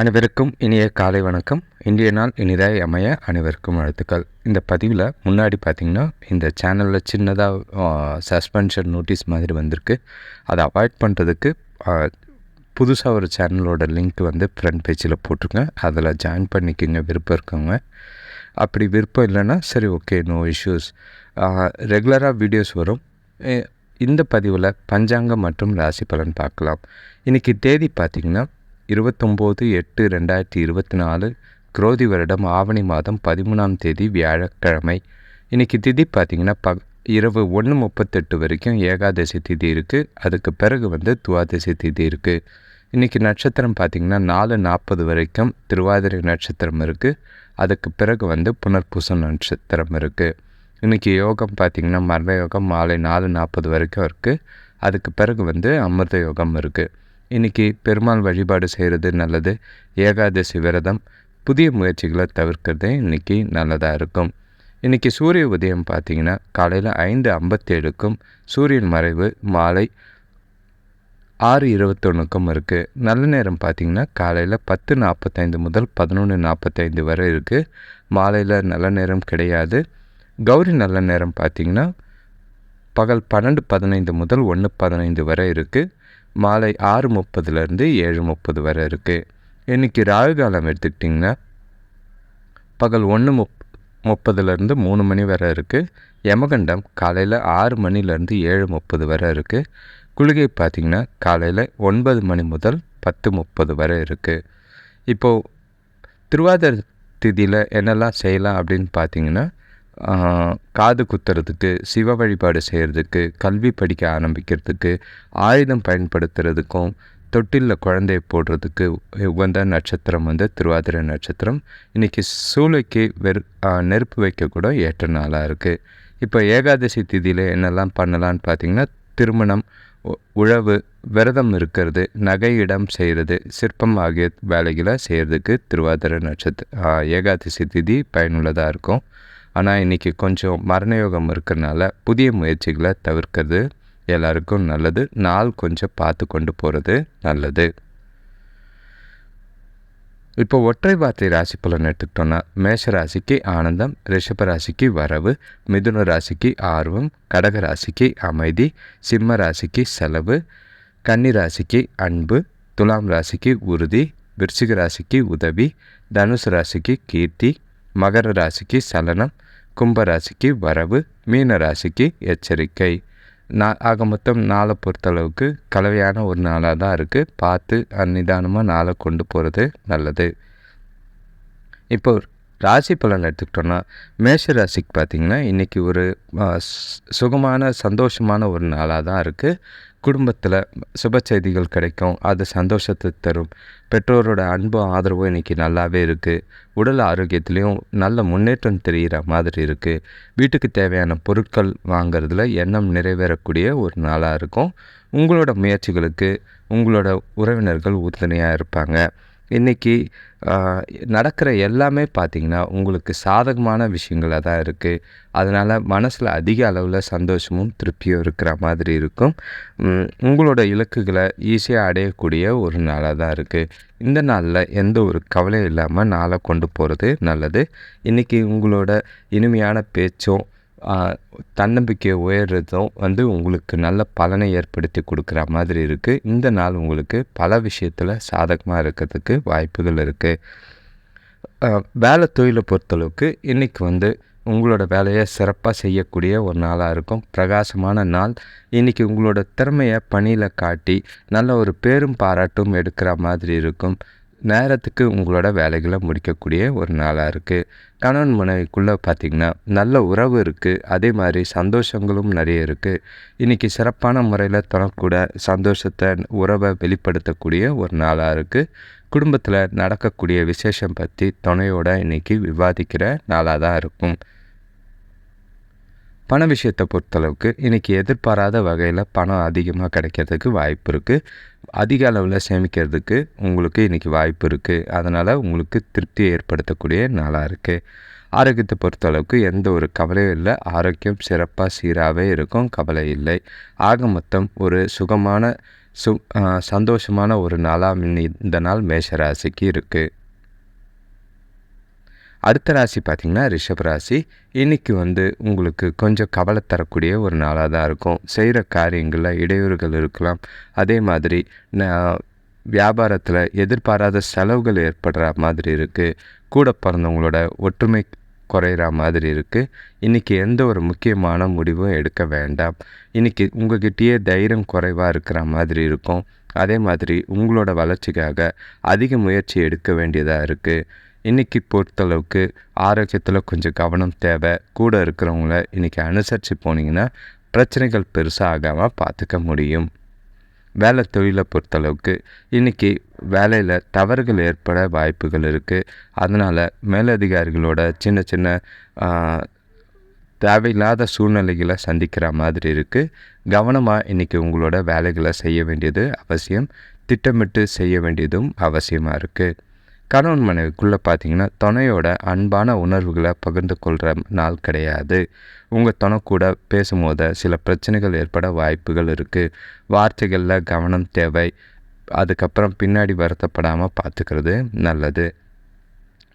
அனைவருக்கும் இனிய காலை வணக்கம். இன்றைய நாள் இனிதாய் அமைய அனைவருக்கும் வாழ்த்துக்கள். இந்த பதிவில் முன்னாடி பார்த்திங்கன்னா இந்த சேனலில் சின்னதாக சஸ்பென்ஷன் நோட்டீஸ் மாதிரி வந்திருக்கு. அதை அவாய்ட் பண்ணுறதுக்கு புதுசாக ஒரு சேனலோட லிங்க் வந்து ஃப்ரண்ட் பேஜில் போட்டிருங்க அதில் ஜாயின் பண்ணிக்கோங்க விருப்பம் இருக்கவங்க. அப்படி விருப்பம் இல்லைன்னா சரி ஓகே நோ இஷ்யூஸ் ரெகுலராக வீடியோஸ் வரும். இந்த பதிவில் பஞ்சாங்கம் மற்றும் ராசி பலன் பார்க்கலாம். இன்றைக்கி தேதி பார்த்திங்கன்னா இருபத்தொம்போது எட்டு ரெண்டாயிரத்தி இருபத்தி நாலு குரோதி வருடம் ஆவணி மாதம் பதிமூணாம் தேதி வியாழக்கிழமை. இன்றைக்கி திதி பார்த்திங்கன்னா ப இரவு ஒன்று முப்பத்தெட்டு வரைக்கும் ஏகாதசி திதி இருக்குது அதுக்கு பிறகு வந்து துவாதசி திதி இருக்குது இன்றைக்கி நட்சத்திரம் பார்த்திங்கன்னா நாலு நாற்பது வரைக்கும் திருவாதிரை நட்சத்திரம் இருக்குது அதுக்கு பிறகு வந்து புனர்பூசம் நட்சத்திரம் இருக்குது இன்றைக்கி யோகம் பார்த்திங்கன்னா மரண யோகம் மாலை நாலு நாற்பது வரைக்கும் இருக்குது அதுக்கு பிறகு வந்து அமிர்த யோகம் இருக்குது இன்றைக்கி பெருமாள் வழிபாடு செய்கிறது நல்லது. ஏகாதசி விரதம். புதிய முயற்சிகளை தவிர்க்கிறதே இன்றைக்கி நல்லதாக இருக்கும். இன்றைக்கி சூரிய உதயம் பார்த்திங்கன்னா காலையில் ஐந்து ஐம்பத்தேழுக்கும் சூரியன் மறைவு மாலை ஆறு இருபத்தொன்றுக்கும் இருக்குது நல்ல நேரம் பார்த்திங்கன்னா காலையில் பத்து நாற்பத்தைந்து முதல் பதினொன்று நாற்பத்தைந்து வரை இருக்குது மாலையில் நல்ல நேரம் கிடையாது. கௌரி நல்ல நேரம் பார்த்திங்கன்னா பகல் பன்னெண்டு பதினைந்து முதல் ஒன்று பதினைந்து வரை இருக்குது மாலை ஆறு முப்பதுலேருந்து ஏழு முப்பது வரை இருக்குது இன்றைக்கி ராகு காலம் எடுத்துக்கிட்டிங்கன்னா பகல் ஒன்று முப் முப்பதுலேருந்து மூணு மணி வரை இருக்குது யமகண்டம் காலையில் ஆறு மணிலேருந்து ஏழு முப்பது வரை இருக்குது குளிகை பார்த்திங்கன்னா காலையில் ஒன்பது மணி முதல் பத்து முப்பது வரை இருக்குது இப்போது திருவாதிரை திதியில் என்னெல்லாம் செய்யலாம் அப்படின்னு பார்த்தீங்கன்னா காது குத்துறதுக்கு சிவ வழிபாடு செய்கிறதுக்கு கல்வி படிக்க ஆரம்பிக்கிறதுக்கு ஆயுதம் பயன்படுத்துறதுக்கும் தொட்டிலில் குழந்தைய போடுறதுக்கு உகந்த நட்சத்திரம் வந்து திருவாதிரை நட்சத்திரம். இன்றைக்கி சூளைக்கு வெறு நெருப்பு வைக்கக்கூட ஏற்ற நாளாக இருக்குது இப்போ ஏகாதசி திதியில் என்னெல்லாம் பண்ணலான்னு பார்த்திங்கன்னா திருமணம் உழவு விரதம் இருக்கிறது நகையிடம் செய்கிறது சிற்பம் ஆகிய வேலைகளை செய்கிறதுக்கு திருவாதிரை நட்சத்திர ஏகாதசி திதி பயனுள்ளதாக இருக்கும். ஆனால் இன்றைக்கி கொஞ்சம் மரணயோகம் இருக்கிறனால புதிய முயற்சிகளை தவிர்க்கிறது எல்லாருக்கும் நல்லது. நாள் கொஞ்சம் பார்த்து கொண்டு போகிறது நல்லது. இப்போ ஒற்றை வார்த்தை ராசி பலன் எடுத்துக்கிட்டோன்னா மேஷ ராசிக்கு ஆனந்தம் ரிஷப ராசிக்கு வரவு மிதுன ராசிக்கு ஆர்வம் கடக ராசிக்கு அமைதி சிம்ம ராசிக்கு செலவு கன்னி ராசிக்கு அன்பு துலாம் ராசிக்கு உறுதி விருச்சிக ராசிக்கு உதவி தனுசு ராசிக்கு கீர்த்தி மகர ராசிக்கு சலனம் கும்பராசிக்கு வரவு மீன ராசிக்கு எச்சரிக்கை. நா ஆக மொத்தம் நாளை பொறுத்தளவுக்கு கலவையான ஒரு நாளாக தான் இருக்குது பார்த்து நிதானமாக நாளை கொண்டு போகிறது நல்லது. இப்போ ராசி பலன் எடுத்துக்கிட்டோன்னா மேஷ ராசிக்கு பார்த்திங்கன்னா இன்றைக்கி ஒரு சுகமான சந்தோஷமான ஒரு நாளாக தான் இருக்குது குடும்பத்தில் சுப செய்திகள் கிடைக்கும். அது சந்தோஷத்தை தரும். பெற்றோரோட அன்பும் ஆதரவும் இன்றைக்கி நல்லாவே இருக்குது உடல் ஆரோக்கியத்துலேயும் நல்ல முன்னேற்றம் தெரிகிற மாதிரி இருக்குது வீட்டுக்கு தேவையான பொருட்கள் வாங்கிறதுல எண்ணம் நிறைவேறக்கூடிய ஒரு நாளாக இருக்கும். உங்களோட முயற்சிகளுக்கு உங்களோட உறவினர்கள் உறுதுணையாக இருப்பாங்க. இன்றைக்கி நடக்கிற எல்லாமே பார்த்திங்கன்னா உங்களுக்கு சாதகமான விஷயங்களாக தான் இருக்குது அதனால் மனசில் அதிக அளவில் சந்தோஷமும் திருப்தியும் இருக்கிற மாதிரி இருக்கும். உங்களோட இலக்குகளை ஈஸியாக அடையக்கூடிய ஒரு நாளாக தான் இருக்குது இந்த நாளில் எந்த ஒரு கவலையும் இல்லாமல் நாளை கொண்டு போகிறது நல்லது. இன்றைக்கி உங்களோட இனிமையான பேச்சும் தன்னம்பிக்கை உயர்றதும் வந்து உங்களுக்கு நல்ல பலனை ஏற்படுத்தி கொடுக்குற மாதிரி இருக்குது இந்த நாள் உங்களுக்கு பல விஷயத்தில் சாதகமாக இருக்கிறதுக்கு வாய்ப்புகள் இருக்குது வேலை தொழிலை பொறுத்தளவுக்கு இன்றைக்கி வந்து உங்களோட வேலையை சிறப்பாக செய்யக்கூடிய ஒரு நாளாக இருக்கும். பிரகாசமான நாள். இன்றைக்கி உங்களோட திறமையை பணியில் காட்டி நல்ல ஒரு பேரும் பாராட்டும் எடுக்கிற மாதிரி இருக்கும். நேரத்துக்கு உங்களோட வேலைகளை முடிக்கக்கூடிய ஒரு நாளாக இருக்குது கணவன் மனைவிக்குள்ளே பார்த்திங்கன்னா நல்ல உறவு இருக்குது அதே மாதிரி சந்தோஷங்களும் நிறைய இருக்குது இன்றைக்கி சிறப்பான முறையில் தரக்கூட சந்தோஷத்தை உறவை வெளிப்படுத்தக்கூடிய ஒரு நாளாக இருக்குது குடும்பத்தில் நடக்கக்கூடிய விசேஷம் பற்றி துணையோட இன்றைக்கி விவாதிக்கிற நாளாக தான் இருக்கும். பண விஷயத்தை பொறுத்தளவுக்கு இன்றைக்கி எதிர்பாராத வகையில் பணம் அதிகமாக கிடைக்கிறதுக்கு வாய்ப்பு இருக்குது அதிக அளவில் சேமிக்கிறதுக்கு உங்களுக்கு இன்றைக்கி வாய்ப்பு இருக்குது அதனால் உங்களுக்கு திருப்தியை ஏற்படுத்தக்கூடிய நாளாக இருக்குது ஆரோக்கியத்தை பொறுத்தளவுக்கு எந்த ஒரு கவலையும் இல்லை. ஆரோக்கியம் சிறப்பாக சீராகவே இருக்கும். கவலை இல்லை. ஆக மொத்தம் ஒரு சுகமான சு சந்தோஷமான ஒரு நாளாக இந்த நாள் மேஷராசிக்கு இருக்குது அடுத்த ராசி பார்த்திங்கன்னா ரிஷப ராசி. இன்றைக்கி வந்து உங்களுக்கு கொஞ்சம் கவலை தரக்கூடிய ஒரு நாளாக தான் இருக்கும். செய்கிற காரியங்களில் இடையூறுகள் இருக்கலாம். அதே மாதிரி வியாபாரத்தில் எதிர்பாராத செலவுகள் ஏற்படுற மாதிரி இருக்குது கூட பிறந்தவங்களோட ஒற்றுமை குறையிற மாதிரி இருக்குது இன்றைக்கி எந்த ஒரு முக்கியமான முடிவும் எடுக்க வேண்டாம். இன்றைக்கி உங்கள்கிட்டயே தைரியம் குறைவாக இருக்கிற மாதிரி இருக்கும். அதே மாதிரி உங்களோட வளர்ச்சிக்காக அதிக முயற்சி எடுக்க வேண்டியதாக இருக்குது இன்றைக்கி பொறுத்தளவுக்கு ஆரோக்கியத்தில் கொஞ்சம் கவனம் தேவை. கூட இருக்கிறவங்கள இன்றைக்கி அனுசரித்து போனீங்கன்னா பிரச்சனைகள் பெருசாக ஆகாமல் பார்த்துக்க முடியும். வேலை தொழிலை பொறுத்தளவுக்கு இன்றைக்கி வேலையில் தவறுகள் ஏற்பட வாய்ப்புகள் இருக்குது அதனால் மேலதிகாரிகளோட சின்ன சின்ன தேவையில்லாத சூழ்நிலைகளை சந்திக்கிற மாதிரி இருக்குது கவனமாக இன்றைக்கி உங்களோட வேலைகளை செய்ய வேண்டியது அவசியம். திட்டமிட்டு செய்ய வேண்டியதும் அவசியமாக இருக்குது கணவன் மனைவிக்குள்ளே பார்த்தீங்கன்னா துணையோட அன்பான உணர்வுகளை பகிர்ந்து கொள்கிற நாள் கிடையாது. உங்கள் துணை கூட பேசும்போது சில பிரச்சனைகள் ஏற்பட வாய்ப்புகள் இருக்குது வார்த்தைகளில் கவனம் தேவை. அதுக்கப்புறம் பின்னாடி வருத்தப்படாமல் பார்த்துக்கிறது நல்லது.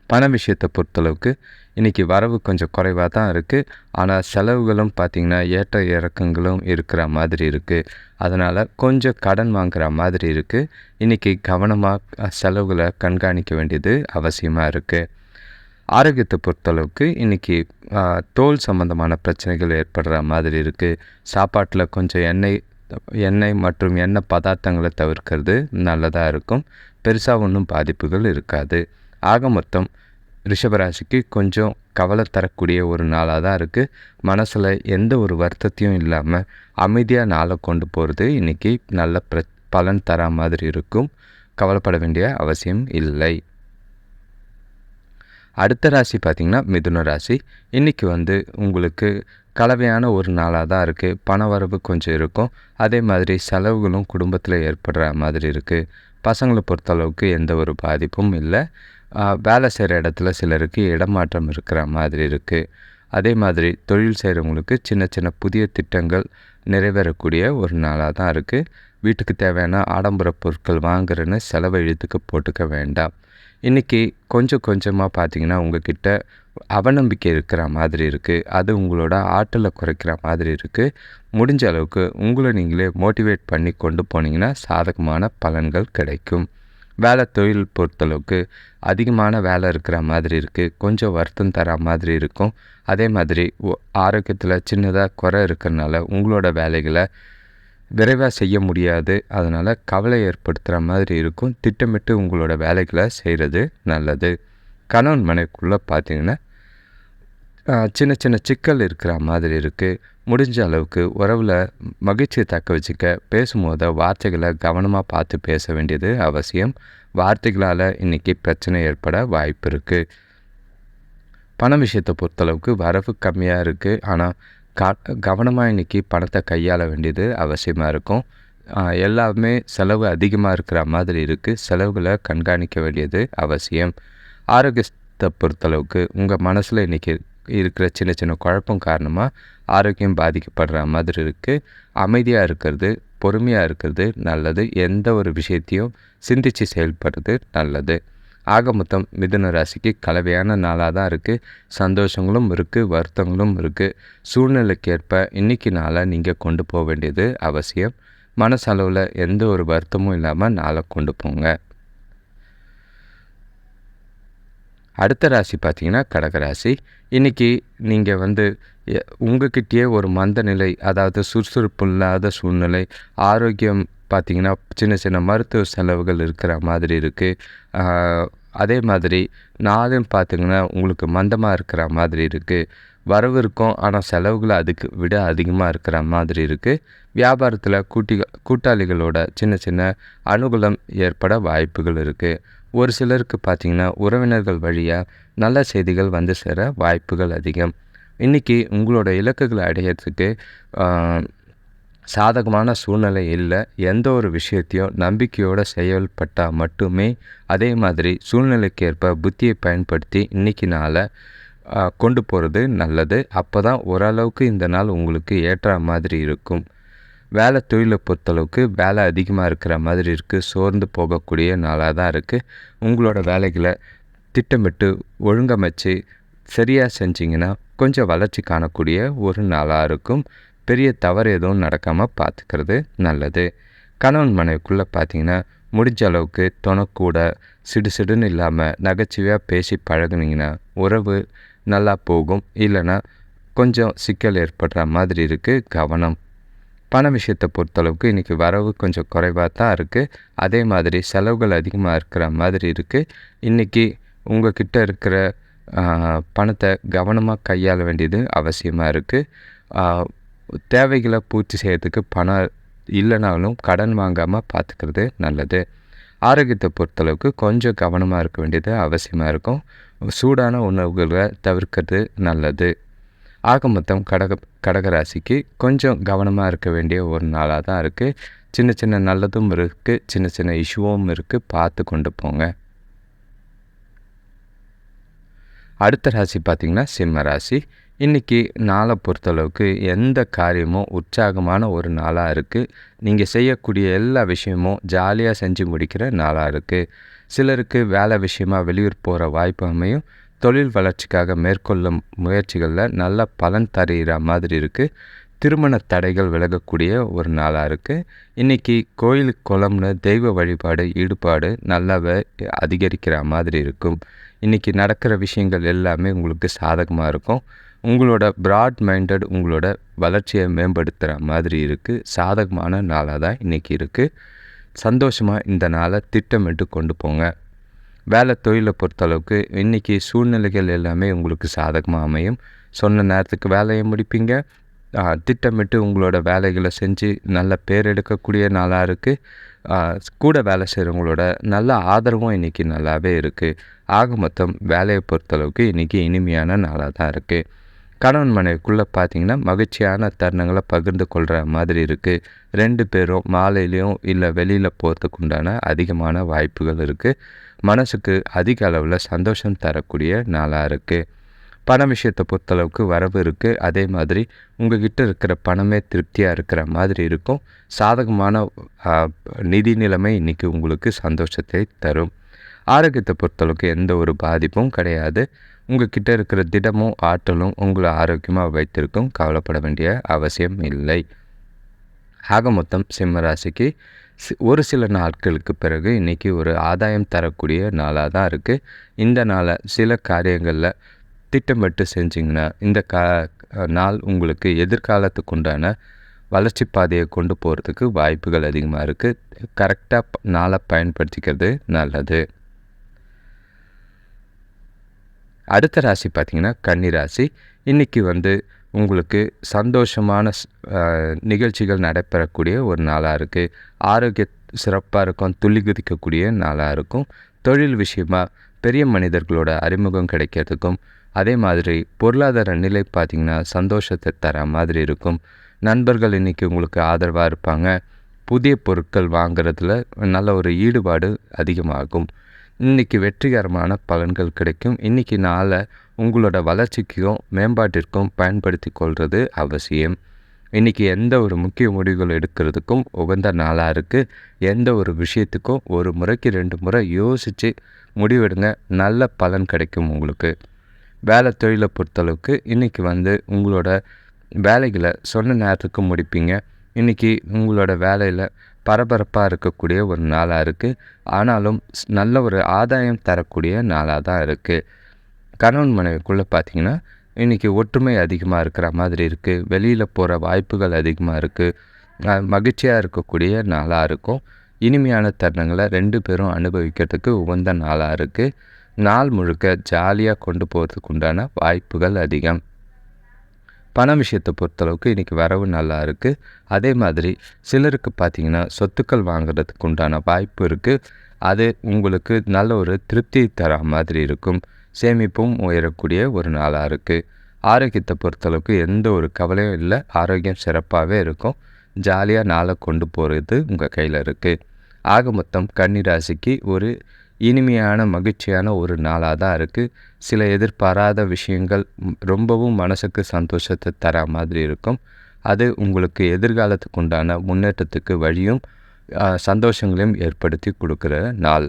பண விஷயத்தை பொறுத்தளவுக்கு இன்றைக்கி வரவு கொஞ்சம் குறைவாக தான் இருக்குது ஆனால் செலவுகளும் பார்த்திங்கன்னா ஏற்ற இறக்கங்களும் இருக்கிற மாதிரி இருக்குது அதனால் கொஞ்சம் கடன் வாங்குகிற மாதிரி இருக்குது இன்றைக்கி கவனமாக செலவுகளை கண்காணிக்க வேண்டியது அவசியமாக இருக்குது ஆரோக்கியத்தை பொறுத்தளவுக்கு இன்றைக்கி தோல் சம்மந்தமான பிரச்சனைகள் ஏற்படுற மாதிரி இருக்குது சாப்பாட்டில் கொஞ்சம் எண்ணெய் எண்ணெய் மற்றும் எண்ணெய் பதார்த்தங்களை தவிர்க்கிறது நல்லதாக இருக்கும். பெருசாக ஒன்றும் பாதிப்புகள் இருக்காது. ஆக மொத்தம் ரிஷபராசிக்கு கொஞ்சம் கவலை தரக்கூடிய ஒரு நாளாக தான் இருக்குது மனசில் எந்த ஒரு வருத்தத்தையும் இல்லாமல் அமைதியாக நாளை கொண்டு போகிறது இன்றைக்கி நல்ல பிர பலன் தர மாதிரி இருக்கும். கவலைப்பட வேண்டிய அவசியம் இல்லை. அடுத்த ராசி பார்த்திங்கன்னா மிதுன ராசி. இன்றைக்கி வந்து உங்களுக்கு கலவையான ஒரு நாளாக தான் இருக்குது பண வரவு கொஞ்சம் இருக்கும். அதே மாதிரி செலவுகளும் குடும்பத்தில் ஏற்படுற மாதிரி இருக்குது பசங்களை பொறுத்தளவுக்கு எந்த ஒரு பாதிப்பும் இல்லை. வேலை செய்கிற இடத்துல சிலருக்கு இடமாற்றம் இருக்கிற மாதிரி இருக்குது அதே மாதிரி தொழில் செய்கிறவங்களுக்கு சின்ன சின்ன புதிய திட்டங்கள் நிறைவேறக்கூடிய ஒரு நாளாக தான் இருக்குது வீட்டுக்கு தேவையான ஆடம்பர பொருட்கள் வாங்குறேன்னு செலவை இழுத்துக்கு போட்டுக்க வேண்டாம். இன்றைக்கி கொஞ்சம் கொஞ்சமாக பார்த்திங்கன்னா உங்ககிட்ட அவநம்பிக்கை இருக்கிற மாதிரி இருக்குது அது உங்களோட ஆற்றலை குறைக்கிற மாதிரி இருக்குது முடிஞ்ச அளவுக்கு உங்களை நீங்களே மோட்டிவேட் பண்ணி கொண்டு போனீங்கன்னா சாதகமான பலன்கள் கிடைக்கும். வேலை தொழில் பொறுத்தளவுக்கு அதிகமான வேலை இருக்கிற மாதிரி இருக்குது கொஞ்சம் வருத்தம் தர மாதிரி இருக்கும். அதே மாதிரி ஆரோக்கியத்தில் சின்னதாக குறை இருக்கிறனால உங்களோட வேலைகளை விரைவாக செய்ய முடியாது. அதனால் கவலை ஏற்படுத்துகிற மாதிரி இருக்கும். திட்டமிட்டு உங்களோட வேலைகளை செய்கிறது நல்லது. கணவன் மனைக்குள்ளே பார்த்திங்கன்னா சின்ன சின்ன சிக்கல் இருக்கிற மாதிரி இருக்குது முடிஞ்ச அளவுக்கு உறவில் மகிழ்ச்சியை தக்க வச்சுக்க பேசும்போது வார்த்தைகளை கவனமாக பார்த்து பேச வேண்டியது அவசியம். வார்த்தைகளால் இன்றைக்கி பிரச்சனை ஏற்பட வாய்ப்பு இருக்குது பண விஷயத்தை பொறுத்தளவுக்கு வரவு கம்மியாக இருக்குது ஆனால் கா கவனமாக இன்றைக்கி பணத்தை கையாள வேண்டியது அவசியமாக இருக்கும். எல்லாமே செலவு அதிகமாக இருக்கிற மாதிரி இருக்குது செலவுகளை கண்காணிக்க வேண்டியது அவசியம். ஆரோக்கியத்தை பொறுத்தளவுக்கு உங்கள் மனசில் இன்றைக்கி இருக்கிற சின்ன சின்ன குழப்பம் காரணமாக ஆரோக்கியம் பாதிக்கப்படுற மாதிரி இருக்குது அமைதியாக இருக்கிறது பொறுமையாக இருக்கிறது நல்லது. எந்த ஒரு விஷயத்தையும் சிந்தித்து செயல்படுறது நல்லது. ஆக மொத்தம் மிதுன ராசிக்கு கலவையான நாளாக தான் இருக்குது சந்தோஷங்களும் இருக்குது வருத்தங்களும் இருக்குது சூழ்நிலைக்கேற்ப இன்றைக்கி நாளை நீங்கள் கொண்டு போக வேண்டியது அவசியம். மனசளவில் எந்த ஒரு வருத்தமும் இல்லாமல் நாளை கொண்டு போங்க. அடுத்த ராசி பார்த்திங்கன்னா கடகராசி இன்றைக்கி நீங்கள் வந்து உங்ககிட்டயே ஒரு மந்த நிலை அதாவது சுறுசுறுப்பு இல்லாத சூழ்நிலை ஆரோக்கியம் பார்த்திங்கன்னா சின்ன சின்ன மருத்துவ செலவுகள் இருக்கிற மாதிரி இருக்குது அதே மாதிரி நாளும் பார்த்திங்கன்னா உங்களுக்கு மந்தமாக இருக்கிற மாதிரி இருக்குது வரவு இருக்கும் ஆனால் செலவுகள் அதுக்கு விட அதிகமாக இருக்கிற மாதிரி இருக்குது வியாபாரத்தில் கூட்டி கூட்டாளிகளோட சின்ன சின்ன அனுகூலம் ஏற்பட வாய்ப்புகள் இருக்குது ஒரு சிலருக்கு பார்த்திங்கன்னா உறவினர்கள் வழியாக நல்ல செய்திகள் வந்து சேர வாய்ப்புகள் அதிகம். இன்றைக்கி உங்களோட இலக்குகளை அடையிறதுக்கு சாதகமான சூழ்நிலை இல்லை. எந்த ஒரு விஷயத்தையும் நம்பிக்கையோடு செயல்பட்டால் மட்டுமே அதே மாதிரி சூழ்நிலைக்கேற்ப புத்தியை பயன்படுத்தி இன்றைக்கி நாளை கொண்டு போகிறது நல்லது. அப்போ தான் ஓரளவுக்கு இந்த நாள் உங்களுக்கு ஏற்ற மாதிரி இருக்கும். வேலை தொழிலை பொறுத்தளவுக்கு வேலை அதிகமாக இருக்கிற மாதிரி இருக்குது சோர்ந்து போகக்கூடிய நாளாக தான் இருக்குது உங்களோட வேலைகளை திட்டமிட்டு ஒழுங்கமைச்சு சரியாக செஞ்சிங்கன்னா கொஞ்சம் வளர்ச்சி காணக்கூடிய ஒரு நாளாக இருக்கும். பெரிய தவறு எதுவும் நடக்காமல் பார்த்துக்கிறது நல்லது. கணவன் மனைவிக்குள்ளே பார்த்தீங்கன்னா முடிஞ்ச அளவுக்கு துணக்கூட சிடு சிடுன்னு இல்லாமல் நகைச்சுவையாக பேசி பழகுனீங்கன்னா உறவு நல்லா போகும். இல்லைன்னா கொஞ்சம் சிக்கல் ஏற்படுற மாதிரி இருக்குது கவனம் பண விஷயத்தை பொறுத்தளவுக்கு இன்றைக்கி வரவு கொஞ்சம் குறைவாக தான் இருக்குது அதே மாதிரி செலவுகள் அதிகமாக இருக்கிற மாதிரி இருக்குது இன்றைக்கி உங்கள் கிட்டே இருக்கிற பணத்தை கவனமாக கையாள வேண்டியது அவசியமாக இருக்குது தேவைகளை பூர்த்தி செய்கிறதுக்கு பணம் இல்லைனாலும் கடன் வாங்காமல் பார்த்துக்கிறது நல்லது. ஆரோக்கியத்தை பொறுத்தளவுக்கு கொஞ்சம் கவனமாக இருக்க வேண்டியது அவசியமாக இருக்கும். சூடான உணவுகளை தவிர்க்கிறது நல்லது. ஆக மொத்தம் கடக கடகராசிக்கு கொஞ்சம் கவனமாக இருக்க வேண்டிய ஒரு நாளாக தான் இருக்குது சின்ன சின்ன நல்லதும் இருக்குது சின்ன சின்ன இஷ்யூவும் இருக்குது பார்த்து கொண்டு போங்க. அடுத்த ராசி பார்த்திங்கன்னா சிம்ம ராசி. இன்றைக்கி நாளை பொறுத்தளவுக்கு எந்த காரியமும் உற்சாகமான ஒரு நாளாக இருக்குது நீங்கள் செய்யக்கூடிய எல்லா விஷயமும் ஜாலியாக செஞ்சு முடிக்கிற நாளாக இருக்குது சிலருக்கு வேலை விஷயமாக வெளியூர் போகிற வாய்ப்பு அமையும். தொழில் வளர்ச்சிக்காக மேற்கொள்ளும் முயற்சிகளில் நல்ல பலன் தருகிற மாதிரி இருக்குது திருமண தடைகள் விலகக்கூடிய ஒரு நாளாக இருக்குது இன்றைக்கி கோயில் குளம்னு தெய்வ வழிபாடு ஈடுபாடு நல்லாவே அதிகரிக்கிற மாதிரி இருக்கும். இன்றைக்கி நடக்கிற விஷயங்கள் எல்லாமே உங்களுக்கு சாதகமாக இருக்கும். உங்களோட ப்ராட் மைண்டட் உங்களோட வளர்ச்சியை மேம்படுத்துகிற மாதிரி இருக்குது சாதகமான நாளாக தான் இன்றைக்கி இருக்குது சந்தோஷமாக இந்த நாளை திட்டமிட்டு கொண்டு போங்க. வேலை தொழிலை பொறுத்தளவுக்கு இன்றைக்கி சூழ்நிலைகள் எல்லாமே உங்களுக்கு சாதகமாக அமையும். சொன்ன நேரத்துக்கு வேலையை முடிப்பீங்க. திட்டமிட்டு உங்களோட வேலைகளை செஞ்சு நல்ல பேர் எடுக்கக்கூடிய நாளாக இருக்குது கூட வேலை செய்கிறவங்களோட நல்ல ஆதரவும் இன்றைக்கி நல்லாவே இருக்குது ஆக மொத்தம் வேலையை பொறுத்தளவுக்கு இன்றைக்கி இனிமையான நாளாக தான் இருக்குது கணவன் மனைவிக்குள்ளே பார்த்தீங்கன்னா மகிழ்ச்சியான தருணங்களை பகிர்ந்து கொள்கிற மாதிரி இருக்குது ரெண்டு பேரும் மாலையிலையும் இல்லை வெளியில் போகிறதுக்கு உண்டான அதிகமான வாய்ப்புகள் இருக்குது மனசுக்கு அதிக அளவில் சந்தோஷம் தரக்கூடிய நாளாக இருக்குது பண விஷயத்தை பொறுத்தளவுக்கு வரவு இருக்குது அதே மாதிரி உங்கள்கிட்ட இருக்கிற பணமே திருப்தியாக இருக்கிற மாதிரி இருக்கும். சாதகமான நிதி நிலைமை இன்றைக்கி உங்களுக்கு சந்தோஷத்தை தரும். ஆரோக்கியத்தை பொறுத்தளவுக்கு எந்த ஒரு பாதிப்பும் கிடையாது. உங்கள்கிட்ட இருக்கிற திடமும் ஆற்றலும் உங்களை ஆரோக்கியமாக வைத்திருக்கும். கவலைப்பட வேண்டிய அவசியம் இல்லை. ஆக மொத்தம் சிம்ம ராசிக்கு ஒரு சில நாட்களுக்கு பிறகு இன்றைக்கி ஒரு ஆதாயம் தரக்கூடிய நாளாக தான் இருக்குது இந்த நாளை சில காரியங்களில் திட்டமிட்டு செஞ்சிங்கன்னா இந்த கா நாள் உங்களுக்கு எதிர்காலத்துக்கு உண்டான வளர்ச்சி பாதையை கொண்டு போகிறதுக்கு வாய்ப்புகள் அதிகமாக இருக்குது கரெக்டாக நாளை பயன்படுத்திக்கிறது நல்லது. அடுத்த ராசி பார்த்திங்கன்னா கன்னி ராசி. இன்றைக்கி வந்து உங்களுக்கு சந்தோஷமான நிகழ்ச்சிகள் நடைபெறக்கூடிய ஒரு நாளாக இருக்குது ஆரோக்கிய சிறப்பாக இருக்கும் துள்ளி குதிக்கக்கூடிய நாளாக இருக்கும். தொழில் விஷயமாக பெரிய மனிதர்களோட அறிமுகம் கிடைக்கிறதுக்கும் அதே மாதிரி பொருளாதார நிலை பார்த்திங்கன்னா சந்தோஷத்தை தர மாதிரி இருக்கும். நண்பர்கள் இன்றைக்கி உங்களுக்கு ஆதரவாக இருப்பாங்க. புதிய பொருட்கள் வாங்கிறதுல நல்ல ஒரு ஈடுபாடு அதிகமாகும். இன்றைக்கி வெற்றிகரமான பலன்கள் கிடைக்கும். இன்றைக்கி நாளை உங்களோட வளர்ச்சிக்கும் மேம்பாட்டிற்கும் பயன்படுத்தி கொள்வது அவசியம். இன்றைக்கி எந்த ஒரு முக்கிய முடிவுகள் எடுக்கிறதுக்கும் உகந்த நாளாக இருக்குது எந்த ஒரு விஷயத்துக்கும் ஒரு முறைக்கு ரெண்டு முறை யோசித்து முடிவெடுங்க. நல்ல பலன் கிடைக்கும் உங்களுக்கு. வேலை தொழிலை பொறுத்தளவுக்கு இன்றைக்கி வந்து உங்களோட வேலைகளை சொன்ன நேரத்துக்கு முடிப்பீங்க. இன்றைக்கி உங்களோட வேலையில் பரபரப்பாக இருக்கக்கூடிய ஒரு நாளாக இருக்குது ஆனாலும் நல்ல ஒரு ஆதாயம் தரக்கூடிய நாளாக தான் இருக்குது கணவன் மனைவிக்குள்ளே பார்த்தீங்கன்னா இன்றைக்கி ஒற்றுமை அதிகமாக இருக்கிற மாதிரி இருக்குது வெளியில் போகிற வாய்ப்புகள் அதிகமாக இருக்குது மகிழ்ச்சியாக இருக்கக்கூடிய நாளாக இருக்கும். இனிமையான தருணங்களை ரெண்டு பேரும் அனுபவிக்கிறதுக்கு உகந்த நாளாக இருக்குது நாள் முழுக்க ஜாலியாக கொண்டு போகிறதுக்கு உண்டான வாய்ப்புகள் அதிகம். பண விஷயத்தை பொறுத்தளவுக்கு இன்றைக்கி வரவு நல்லா இருக்குது அதே மாதிரி சிலருக்கு பார்த்திங்கன்னா சொத்துக்கள் வாங்குறதுக்கு உண்டான வாய்ப்பு இருக்குது அது உங்களுக்கு நல்ல ஒரு திருப்தி தர மாதிரி இருக்கும். சேமிப்பும் உயரக்கூடிய ஒரு நாளாக இருக்குது ஆரோக்கியத்தை பொறுத்தளவுக்கு எந்த ஒரு கவலையும் இல்லை. ஆரோக்கியம் சிறப்பாகவே இருக்கும். ஜாலியாக நாளை கொண்டு போகிறது உங்கள் கையில் இருக்குது ஆக மொத்தம் கன்னிராசிக்கு ஒரு இனிமையான மகிழ்ச்சியான ஒரு நாளாக தான் இருக்குது சில எதிர்பாராத விஷயங்கள் ரொம்பவும் மனசுக்கு சந்தோஷத்தை தர மாதிரி இருக்கும். அது உங்களுக்கு எதிர்காலத்துக்கு உண்டான முன்னேற்றத்துக்கு வழியும் சந்தோஷங்களையும் ஏற்படுத்தி கொடுக்குற நாள்.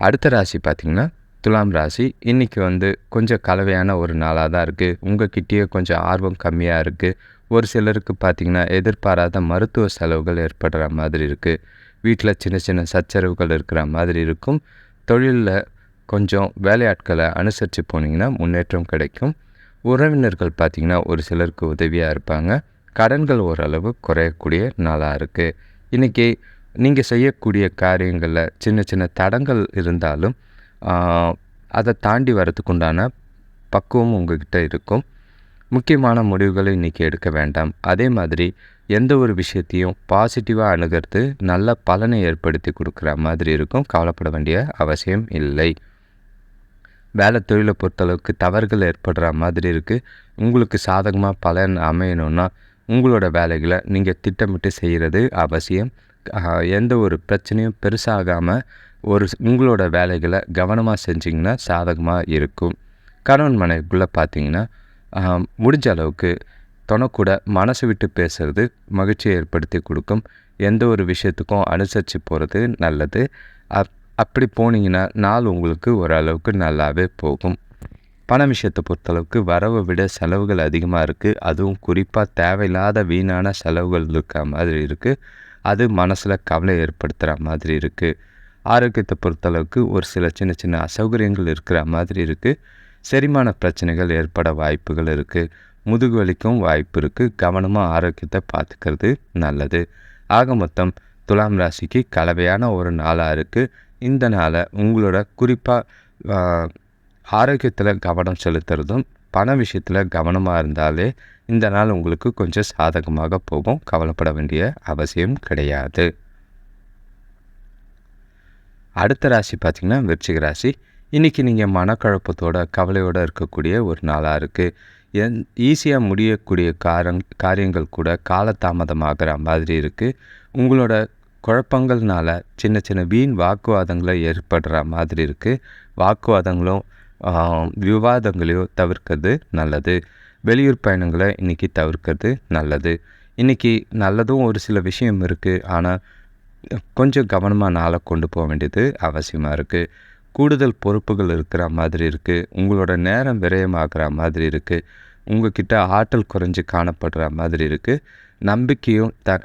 அடுத்த ராசி பார்த்திங்கன்னா துலாம் ராசி. இன்றைக்கி வந்து கொஞ்சம் கலவையான ஒரு நாளாக தான் இருக்குது உங்கள் கிட்டேயே கொஞ்சம் ஆர்வம் கம்மியாக இருக்குது ஒரு சிலருக்கு பார்த்திங்கன்னா எதிர்பாராத மருத்துவ செலவுகள் ஏற்படுற மாதிரி இருக்குது வீட்டில் சின்ன சின்ன சச்சரவுகள் இருக்கிற மாதிரி இருக்கும். தொழிலில் கொஞ்சம் வேலையாட்களை அனுசரித்து போனீங்கன்னா முன்னேற்றம் கிடைக்கும். உறவினர்கள் பார்த்திங்கன்னா ஒரு சிலருக்கு உதவியாக இருப்பாங்க. கடன்கள் ஓரளவு குறையக்கூடிய நாளாக இருக்குது இன்றைக்கி நீங்கள் செய்யக்கூடிய காரியங்களில் சின்ன சின்ன தடங்கள் இருந்தாலும் அதை தாண்டி வரத்துக்குண்டான பக்குவம் உங்கள்கிட்ட இருக்கும். முக்கியமான முடிவுகளை இன்றைக்கி எடுக்க வேண்டாம். அதே மாதிரி எந்த ஒரு விஷயத்தையும் பாசிட்டிவாக அணுகிறது நல்ல பலனை ஏற்படுத்தி கொடுக்குற மாதிரி இருக்கும். கவலைப்பட வேண்டிய அவசியம் இல்லை. வேலை தொழிலை பொறுத்தளவுக்கு தவறுகள் ஏற்படுற மாதிரி இருக்குது உங்களுக்கு சாதகமாக பலன் அமையணும்னா உங்களோட வேலைகளை நீங்கள் திட்டமிட்டு செய்கிறது அவசியம். எந்த ஒரு பிரச்சனையும் பெருசாகாமல் ஒரு உங்களோட வேலைகளை கவனமாக செஞ்சிங்கன்னா சாதகமாக இருக்கும். கணவன் மனைவிக்குள்ளே பார்த்தீங்கன்னா முடிஞ்ச அளவுக்கு தொணக்கூட மனசு விட்டு பேசுகிறது மகிழ்ச்சியை ஏற்படுத்தி கொடுக்கும். எந்த ஒரு விஷயத்துக்கும் அனுசரித்து போகிறது நல்லது. அப் அப்படி போனீங்கன்னா நாள் உங்களுக்கு ஓரளவுக்கு நல்லாவே போகும். பண விஷயத்தை பொறுத்தளவுக்கு வரவை விட செலவுகள் அதிகமாக இருக்குது அதுவும் குறிப்பாக தேவையில்லாத வீணான செலவுகள் இருக்க மாதிரி இருக்குது அது மனசில் கவலை ஏற்படுத்துகிற மாதிரி இருக்குது ஆரோக்கியத்தை பொறுத்தளவுக்கு ஒரு சில சின்ன சின்ன அசௌகரியங்கள் இருக்கிற மாதிரி இருக்குது செரிமான பிரச்சனைகள் ஏற்பட வாய்ப்புகள் இருக்குது முதுகு வலிக்கும் வாய்ப்பு இருக்குது கவனமாக ஆரோக்கியத்தை பார்த்துக்கிறது நல்லது. ஆக மொத்தம் துலாம் ராசிக்கு கலவையான ஒரு நாளாக இருக்குது இந்த நாளை உங்களோட குறிப்பாக ஆரோக்கியத்தில் கவனம் செலுத்துறதும் பண விஷயத்தில் கவனமாக இருந்தாலே இந்த நாள் உங்களுக்கு கொஞ்சம் சாதகமாக போகும். கவலைப்பட வேண்டிய அவசியம் கிடையாது. அடுத்த ராசி பார்த்திங்கன்னா விருச்சிக ராசி. இன்றைக்கி நீங்கள் மனக்குழப்பத்தோட கவலையோடு இருக்கக்கூடிய ஒரு நாளாக இருக்குது என் ஈஸியாக முடியக்கூடிய காரங் காரியங்கள் கூட காலதாமதமாகிற மாதிரி இருக்குது உங்களோட குழப்பங்கள்னால சின்ன சின்ன வீண் வாக்குவாதங்களை ஏற்படுற மாதிரி இருக்குது வாக்குவாதங்களும் விவாதங்களையும் தவிர்க்கிறது நல்லது. வெளியூர் பயணங்களை இன்றைக்கி தவிர்க்கிறது நல்லது. இன்றைக்கி நல்லதும் ஒரு சில விஷயம் இருக்குது ஆனால் கொஞ்சம் கவனமாக நாளை கொண்டு போக வேண்டியது அவசியமாக இருக்குது கூடுதல் பொறுப்புகள் இருக்கிற மாதிரி இருக்குது உங்களோட நேரம் விரயமாகிற மாதிரி இருக்குது உங்ககிட்ட ஆற்றல் குறைஞ்சி காணப்படுற மாதிரி இருக்குது நம்பிக்கையும் த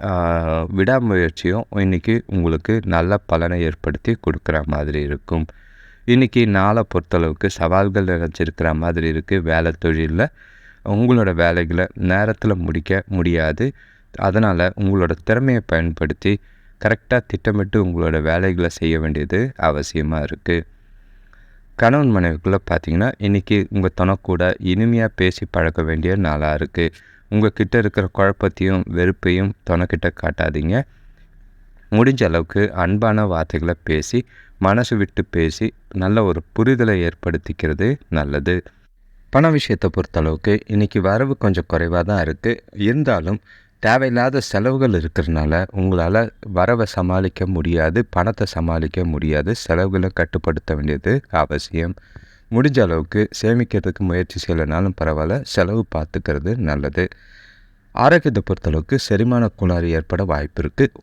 விடாமுயற்சியும் இன்றைக்கி உங்களுக்கு நல்ல பலனை ஏற்படுத்தி கொடுக்குற மாதிரி இருக்கும். இன்றைக்கி நாளை பொறுத்தளவுக்கு சவால்கள் நினச்சிருக்கிற மாதிரி இருக்குது வேலை தொழிலில் உங்களோட வேலைகளை நேரத்தில் முடிக்க முடியாது. அதனால் உங்களோட திறமையை பயன்படுத்தி கரெக்டாக திட்டமிட்டு உங்களோட வேலைகளை செய்ய வேண்டியது அவசியமாக இருக்குது கணவன் மனைவிக்குள்ளே பார்த்தீங்கன்னா இன்றைக்கி உங்கள் தனக்கூட இனிமையாக பேசி பழக்க வேண்டிய நாளாக இருக்குது உங்கள் கிட்டே இருக்கிற குழப்பத்தையும் வெறுப்பையும் துணைக்கிட்ட காட்டாதீங்க. முடிஞ்ச அளவுக்கு அன்பான வார்த்தைகளை பேசி மனசு விட்டு பேசி நல்ல ஒரு புரிதலை ஏற்படுத்திக்கிறது நல்லது. பண விஷயத்தை பொறுத்தளவுக்கு இன்றைக்கி வரவு கொஞ்சம் குறைவாக தான் இருக்குது இருந்தாலும் தேவையில்லாத செலவுகள் இருக்கிறதுனால உங்களால் வரவை சமாளிக்க முடியாது பணத்தை சமாளிக்க முடியாது செலவுகளை கட்டுப்படுத்த வேண்டியது அவசியம். முடிஞ்ச அளவுக்கு சேமிக்கிறதுக்கு முயற்சி செய்யலைனாலும் பரவாயில்ல செலவு பார்த்துக்கிறது நல்லது. ஆரோக்கியத்தை பொறுத்தளவுக்கு செரிமான குளாறு ஏற்பட வாய்ப்பு இருக்குது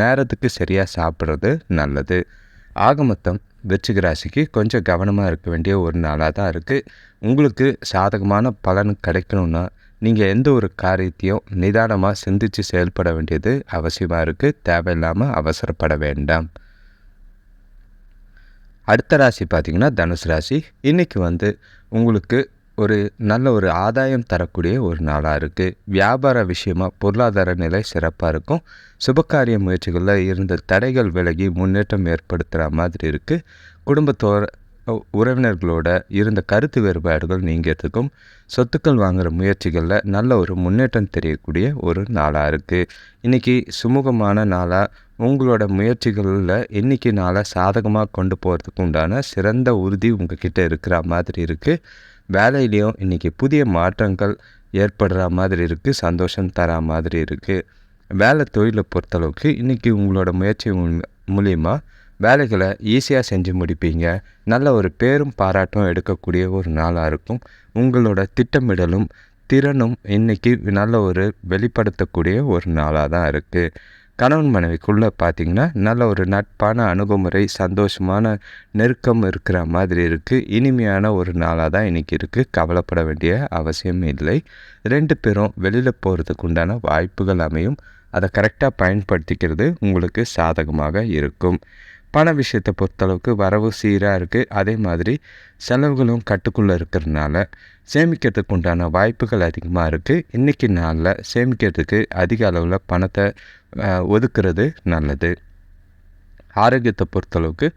நேரத்துக்கு சரியாக சாப்பிட்றது நல்லது. ஆக மொத்தம் வெற்றிக ராசிக்கு கொஞ்சம் கவனமாக இருக்க வேண்டிய ஒரு நாளாக தான் இருக்குது உங்களுக்கு சாதகமான பலன் கிடைக்கணுன்னா நீங்கள் எந்த ஒரு காரியத்தையும் நிதானமாக சிந்தித்து செயல்பட வேண்டியது அவசியமாக இருக்குது தேவையில்லாமல் அவசரப்பட வேண்டாம். அடுத்த ராசி பார்த்திங்கன்னா தனுசு ராசி. இன்றைக்கி வந்து உங்களுக்கு ஒரு நல்ல ஒரு ஆதாயம் தரக்கூடிய ஒரு நாளாக இருக்குது வியாபார விஷயமாக பொருளாதார நிலை சிறப்பாக இருக்கும். சுபகாரிய முயற்சிகளில் இருந்த தடைகள் விலகி முன்னேற்றம் ஏற்படுத்துகிற மாதிரி இருக்குது குடும்பத்தோட உறவினர்களோட இருந்த கருத்து வேறுபாடுகள் நீங்கிறதுக்கும் சொத்துக்கள் வாங்குகிற முயற்சிகளில் நல்ல ஒரு முன்னேற்றம் தெரியக்கூடிய ஒரு நாளாக இருக்குது இன்றைக்கி சுமூகமான நாளாக உங்களோட முயற்சிகளில் இன்றைக்கி நாளாக சாதகமாக கொண்டு போகிறதுக்கு உண்டான சிறந்த உறுதி உங்ககிட்ட இருக்கிற மாதிரி இருக்குது வேலையிலையும் இன்றைக்கி புதிய மாற்றங்கள் ஏற்படுற மாதிரி இருக்குது சந்தோஷம் தர மாதிரி இருக்குது வேலை தொழிலை பொறுத்தளவுக்கு இன்றைக்கி உங்களோட முயற்சி மூலிமா வேலைகளை ஈஸியாக செஞ்சு முடிப்பீங்க. நல்ல ஒரு பேரும் பாராட்டும் எடுக்கக்கூடிய ஒரு நாளாக இருக்கும். உங்களோட திட்டமிடலும் திறனும் இன்றைக்கி நல்ல ஒரு வெளிப்படுத்தக்கூடிய ஒரு நாளாக தான் இருக்குது கணவன் மனைவிக்குள்ளே பார்த்திங்கன்னா நல்ல ஒரு நட்பான அணுகுமுறை சந்தோஷமான நெருக்கம் இருக்கிற மாதிரி இருக்குது இனிமையான ஒரு நாளாக தான் இன்றைக்கி இருக்குது கவலைப்பட வேண்டிய அவசியம் இல்லை. ரெண்டு பேரும் வெளியில் போகிறதுக்கு உண்டான வாய்ப்புகள் அமையும். அதை கரெக்டாக பயன்படுத்திக்கிறது உங்களுக்கு சாதகமாக இருக்கும். பண விஷயத்தை பொறுத்தளவுக்கு வரவு சீராக இருக்குது அதே மாதிரி செலவுகளும் கட்டுக்குள்ளே இருக்கிறதுனால சேமிக்கிறதுக்கு உண்டான வாய்ப்புகள் அதிகமாக இருக்குது இன்றைக்கி நாளில் சேமிக்கிறதுக்கு அதிக அளவில் பணத்தை ஒதுக்குறது நல்லது. ஆரோக்கியத்தை பொறுத்தளவுக்கு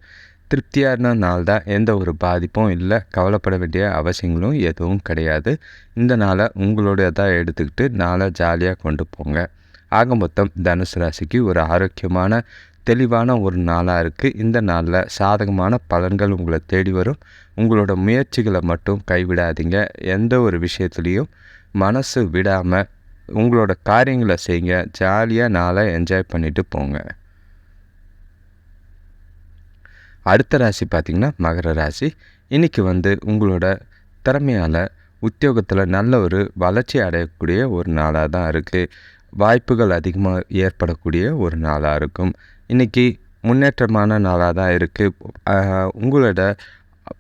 திருப்தியான நாள் தான் எந்த ஒரு பாதிப்பும் இல்லை. கவலைப்பட வேண்டிய அவசியங்களும் எதுவும் கிடையாது. இந்த நாளை உங்களோடதாக எடுத்துக்கிட்டு நாளை ஜாலியாக கொண்டு போங்க. ஆக மொத்தம் தனுசு ராசிக்கு ஒரு ஆரோக்கியமான தெளிவான ஒரு நாளாக இருக்குது இந்த நாளில் சாதகமான பலன்கள் உங்களை தேடி வரும். உங்களோட முயற்சிகளை மட்டும் கைவிடாதீங்க. எந்த ஒரு விஷயத்துலேயும் மனசு விடாமல் உங்களோட காரியங்களை செய்யுங்க ஜாலியாக நாளை என்ஜாய் பண்ணிவிட்டு போங்க. அடுத்த ராசி பார்த்திங்கன்னா மகர ராசி. இன்றைக்கி வந்து உங்களோட திறமையால் உத்தியோகத்தில் நல்ல ஒரு வளர்ச்சி அடையக்கூடிய ஒரு நாளாக தான் இருக்குது வாய்ப்புகள் அதிகமாக ஏற்படக்கூடிய ஒரு நாளாக இருக்கும். இன்றைக்கி முன்னேற்றமான நாளாக தான் இருக்குது உங்களோட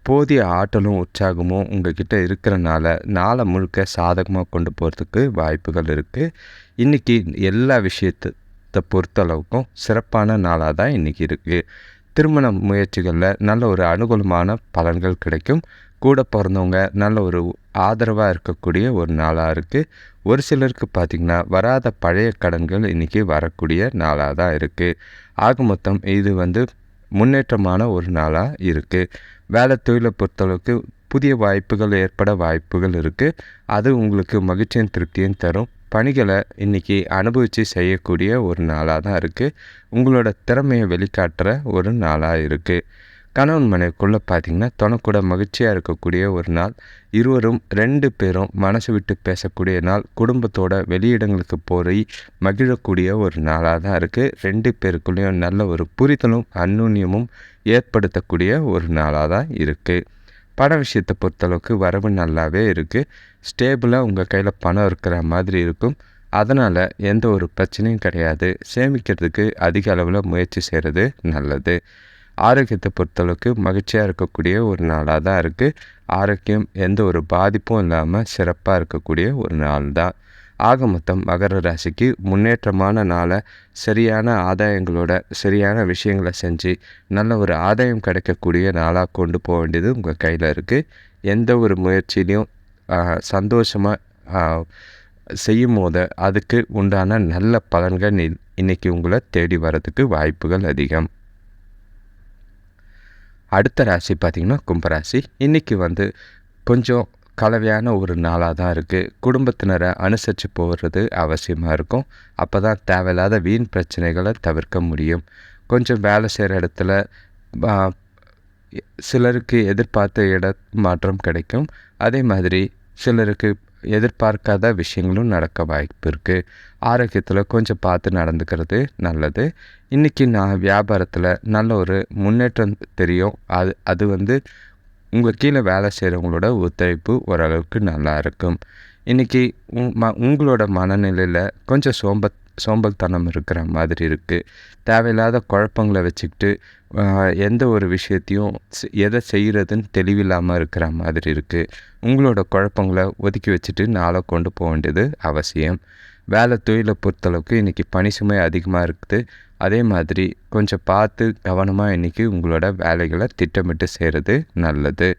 போதிய ஆற்றலும் உற்சாகமும் உங்கள்கிட்ட இருக்கிறனால நாளை முழுக்க சாதகமாக கொண்டு போகிறதுக்கு வாய்ப்புகள் இருக்குது இன்றைக்கி எல்லா விஷயத்தை பொறுத்தளவுக்கும் சிறப்பான நாளாக தான் இன்றைக்கி இருக்குது திருமண முயற்சிகளில் நல்ல ஒரு அனுகூலமான பலன்கள் கிடைக்கும். கூட பிறந்தவங்க நல்ல ஒரு ஆதரவாக இருக்கக்கூடிய ஒரு நாளாக இருக்குது ஒரு சிலருக்கு பார்த்திங்கன்னா வராத பழைய கடன்கள் இன்றைக்கி வரக்கூடிய நாளாக தான் இருக்குது ஆக மொத்தம் இது வந்து முன்னேற்றமான ஒரு நாளாக இருக்குது வேலை தொழிலை பொறுத்தளவுக்கு புதிய வாய்ப்புகள் ஏற்பட வாய்ப்புகள் இருக்குது அது உங்களுக்கு மகிழ்ச்சியும் திருப்தியும் தரும். பணிகளை இன்றைக்கி அனுபவித்து செய்யக்கூடிய ஒரு நாளாக தான் இருக்குது உங்களோட திறமையை வெளிக்காட்டுற ஒரு நாளாக இருக்குது கணவன் மனைவிக்குள்ளே பார்த்திங்கன்னா தனக்கூட மகிழ்ச்சியாக இருக்கக்கூடிய ஒரு நாள் இருவரும் ரெண்டு பேரும் மனசு விட்டு பேசக்கூடிய நாள் குடும்பத்தோட வெளியிடங்களுக்கு போய் மகிழக்கூடிய ஒரு நாளாக தான் இருக்குது ரெண்டு பேருக்குள்ளேயும் நல்ல ஒரு புரிதலும் அந்நுன்யமும் ஏற்படுத்தக்கூடிய ஒரு நாளாக தான் இருக்குது பண விஷயத்தை பொறுத்தளவுக்கு வரவு நல்லாவே இருக்குது ஸ்டேபிளாக உங்கள் கையில் பணம் இருக்கிற மாதிரி இருக்கும். அதனால் எந்த ஒரு பிரச்சனையும் கிடையாது. சேமிக்கிறதுக்கு அதிக அளவில் முயற்சி செய்கிறது நல்லது. ஆரோக்கியத்தை பொறுத்தளவுக்கு மகிழ்ச்சியாக இருக்கக்கூடிய ஒரு நாளாக தான் இருக்குது ஆரோக்கியம் எந்த ஒரு பாதிப்பும் இல்லாமல் சிறப்பாக இருக்கக்கூடிய ஒரு நாள் தான். ஆக மொத்தம் மகர ராசிக்கு முன்னேற்றமான நாளை சரியான ஆதாயங்களோட சரியான விஷயங்களை செஞ்சு நல்ல ஒரு ஆதாயம் கிடைக்கக்கூடிய நாளாக கொண்டு போக வேண்டியது உங்கள் கையில் இருக்குது எந்த ஒரு முயற்சியிலையும் சந்தோஷமாக செய்யும் போது அதுக்கு உண்டான நல்ல பலன்கள் இன்றைக்கி உங்களை தேடி வரதுக்கு வாய்ப்புகள் அதிகம். அடுத்த ராசி பார்த்திங்கன்னா கும்பராசி. இன்றைக்கி வந்து கொஞ்சம் கலவையான ஒரு நாளாக தான் இருக்குது குடும்பத்தினரை அனுசரித்து போகிறது அவசியமாக இருக்கும். அப்போ தான் தேவையில்லாத வீண் பிரச்சனைகளை தவிர்க்க முடியும். கொஞ்சம் வேலை செய்கிற இடத்துல சிலருக்கு எதிர்பார்த்த இட மாற்றம் கிடைக்கும். அதே மாதிரி சிலருக்கு எதிர்பார்க்காத விஷயங்களும் நடக்க வாய்ப்பு இருக்குது ஆரோக்கியத்தில் கொஞ்சம் பார்த்து நடந்துக்கிறது நல்லது. இன்றைக்கி நான் வியாபாரத்தில் நல்ல ஒரு முன்னேற்றம் தெரியும். அது அது வந்து உங்கள் கீழே வேலை செய்கிறவங்களோட ஒத்துழைப்பு ஓரளவுக்கு நல்லா இருக்கும். இன்றைக்கி ம உங்களோட மனநிலையில் கொஞ்சம் சோம்ப சோம்பல்தனம் இருக்கிற மாதிரி இருக்குது தேவையில்லாத குழப்பங்களை வச்சுக்கிட்டு எந்த ஒரு விஷயத்தையும் எதை செய்கிறதுன்னு தெளிவில்லாமல் இருக்கிற மாதிரி இருக்குது உங்களோட குழப்பங்களை ஒதுக்கி வச்சுட்டு நாளை கொண்டு போக வேண்டியது அவசியம். வேலை தொழிலை பொறுத்தளவுக்கு இன்றைக்கி பணி சுமை அதிகமாக இருக்குது. அதே மாதிரி கொஞ்சம் பார்த்து கவனமாக இன்றைக்கி உங்களோட வேலைகளை திட்டமிட்டு செய்கிறது நல்லது.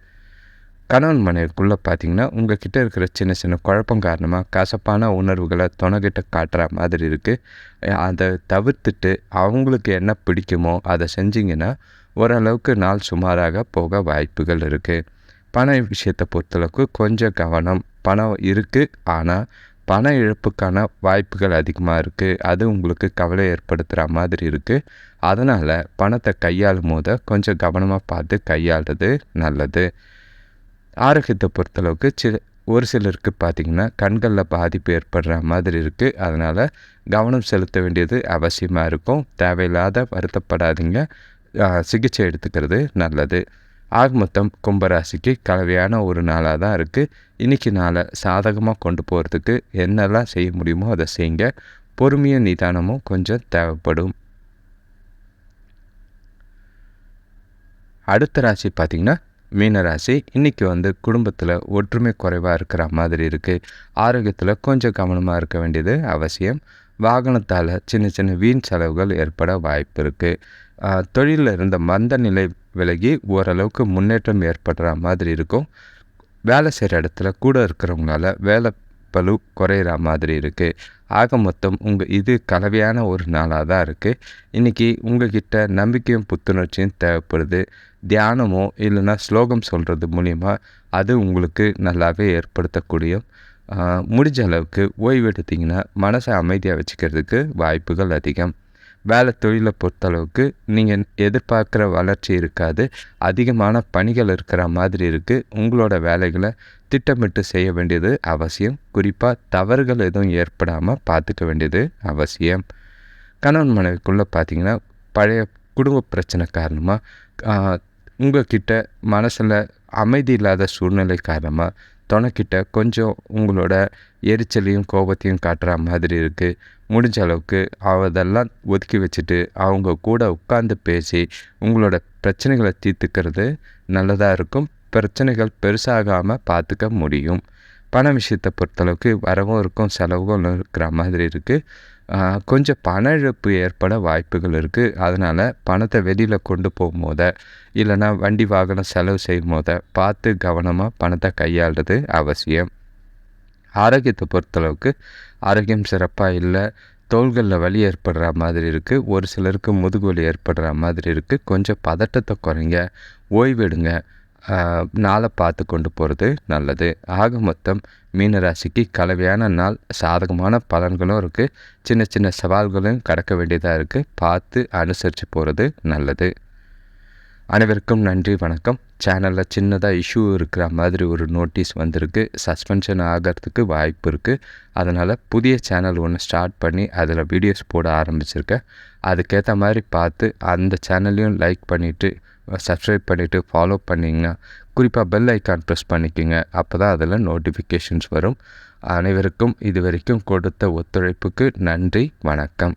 கணவன் மனைவிக்குள்ளே பார்த்தீங்கன்னா உங்கள் கிட்டே இருக்கிற சின்ன சின்ன குழப்பம் காரணமாக கசப்பான உணர்வுகளை துணைக்கிட்ட காட்டுற மாதிரி இருக்குது அதை தவிர்த்துட்டு அவங்களுக்கு என்ன பிடிக்குமோ அதை செஞ்சிங்கன்னா ஓரளவுக்கு நாள் சுமாராக போக வாய்ப்புகள் இருக்குது பண விஷயத்தை பொறுத்தளவுக்கு கொஞ்சம் கவனம் பணம் இருக்குது ஆனால் பண இழப்புக்கான வாய்ப்புகள் அதிகமாக இருக்குது அது உங்களுக்கு கவலை ஏற்படுத்துகிற மாதிரி இருக்குது அதனால் பணத்தை கையாளும் போது கொஞ்சம் கவனமாக பார்த்து கையாளுறது நல்லது. ஆரோக்கியத்தை பொறுத்தளவுக்கு சி ஒரு சிலருக்கு பார்த்திங்கன்னா கண்களில் பாதிப்பு ஏற்படுற மாதிரி இருக்குது அதனால் கவனம் செலுத்த வேண்டியது அவசியமாக இருக்கும். தேவையில்லாத வருத்தப்படாதீங்க. சிகிச்சை எடுத்துக்கிறது நல்லது. ஆக மொத்தம் கும்பராசிக்கு கலவையான ஒரு நாளாக தான் இருக்குது இன்றைக்கி நாளை சாதகமாக கொண்டு போகிறதுக்கு என்னெல்லாம் செய்ய முடியுமோ அதை செய்யுங்க. பொறுமையும் நிதானமும் கொஞ்சம் தேவைப்படும். அடுத்த ராசி பார்த்திங்கன்னா மீனராசி இன்றைக்கி வந்து குடும்பத்தில் ஒற்றுமை குறைவாக இருக்கிற மாதிரி இருக்குது ஆரோக்கியத்தில் கொஞ்சம் கவனமாக இருக்க வேண்டியது அவசியம். வாகனத்தால் சின்ன சின்ன வீண் செலவுகள் ஏற்பட வாய்ப்பு இருக்குது தொழிலில் இருந்த மந்த நிலை விலகி ஓரளவுக்கு முன்னேற்றம் ஏற்படுற மாதிரி இருக்கும். வேலை செய்கிற இடத்துல கூட இருக்கிறவங்களால வேலை பலு குறையிற மாதிரி இருக்குது ஆக மொத்தம் உங்கள் இது கலவையான ஒரு நாளாக தான் இருக்குது இன்றைக்கி உங்ககிட்ட நம்பிக்கையும் புத்துணர்ச்சியும் தேவைப்படுது. தியானமோ இல்லைன்னா ஸ்லோகம் சொல்கிறது மூலிமா அது உங்களுக்கு நல்லாவே ஏற்படுத்தக்கூடிய முடிஞ்ச அளவுக்கு ஓய்வு எடுத்திங்கன்னா மனசை அமைதியாக வச்சுக்கிறதுக்கு வாய்ப்புகள் அதிகம். வேலை தொழிலை பொறுத்தளவுக்கு நீங்கள் எதிர்பார்க்குற வளர்ச்சி இருக்காது. அதிகமான பணிகள் இருக்கிற மாதிரி இருக்குது உங்களோட வேலைகளை திட்டமிட்டு செய்ய வேண்டியது அவசியம். குறிப்பாக தவறுகள் எதுவும் ஏற்படாமல் பார்த்துக்க வேண்டியது அவசியம். கணவன் மனைவிக்குள்ளே பார்த்திங்கன்னா பழைய குடும்ப பிரச்சனை காரணமாக உங்கள்கிட்ட மனசில் அமைதி இல்லாத சூழ்நிலை காரணமாக துணைக்கிட்ட கொஞ்சம் உங்களோட எரிச்சலையும் கோபத்தையும் காட்டுற மாதிரி இருக்குது முடிஞ்ச அளவுக்கு அதெல்லாம் ஒதுக்கி வச்சுட்டு அவங்க கூட உட்காந்து பேசி உங்களோட பிரச்சனைகளை தீர்த்துக்கிறது நல்லதாக இருக்கும். பிரச்சனைகள் பெருசாகாமல் பார்த்துக்க முடியும். பண விஷயத்தை பொறுத்தளவுக்கு வரவும் இருக்கும் செலவும் இருக்கிற மாதிரி இருக்குது கொஞ்சம் பண இழப்பு ஏற்பட வாய்ப்புகள் இருக்குது அதனால் பணத்தை வெளியில் கொண்டு போகும்போத இல்லைனா வண்டி வாகனம் செலவு செய்யும் போத பார்த்து கவனமாக பணத்தை கையாளுறது அவசியம். ஆரோக்கியத்தை பொறுத்தளவுக்கு ஆரோக்கியம் சிறப்பாக இல்லை தோள்களில் வலி ஏற்படுற மாதிரி இருக்குது ஒரு சிலருக்கு முதுகு வலி ஏற்படுற மாதிரி இருக்குது கொஞ்சம் பதட்டத்தை குறைங்க ஓய்வெடுங்க நாளை பார்த்து கொண்டு போகிறது நல்லது. ஆக மொத்தம் மீனராசிக்கு கலவையான நாள் சாதகமான பலன்களும் இருக்குது சின்ன சின்ன சவால்களும் கடக்க வேண்டியதாக இருக்குது பார்த்து அனுசரித்து போகிறது நல்லது. அனைவருக்கும் நன்றி வணக்கம். சேனலில் சின்னதாக இஷ்யூ இருக்கிற மாதிரி ஒரு நோட்டீஸ் வந்திருக்கு. சஸ்பென்ஷன் ஆகிறதுக்கு வாய்ப்பு இருக்குது அதனால் புதிய சேனல் ஒன்று ஸ்டார்ட் பண்ணி அதில் வீடியோஸ் போட ஆரம்பிச்சிருக்கேன் அதுக்கேற்ற மாதிரி பார்த்து அந்த சேனல்லையும் லைக் பண்ணிவிட்டு சப்ஸ்கிரைப் பண்ணிவிட்டு ஃபாலோ பண்ணிங்கன்னா குறிப்பாக பெல் ஐக்கான் ப்ரெஸ் பண்ணிக்கோங்க. அப்போ தான் அதில் நோட்டிஃபிகேஷன்ஸ் வரும். அனைவருக்கும் இது வரைக்கும் கொடுத்த ஒத்துழைப்புக்கு நன்றி வணக்கம்.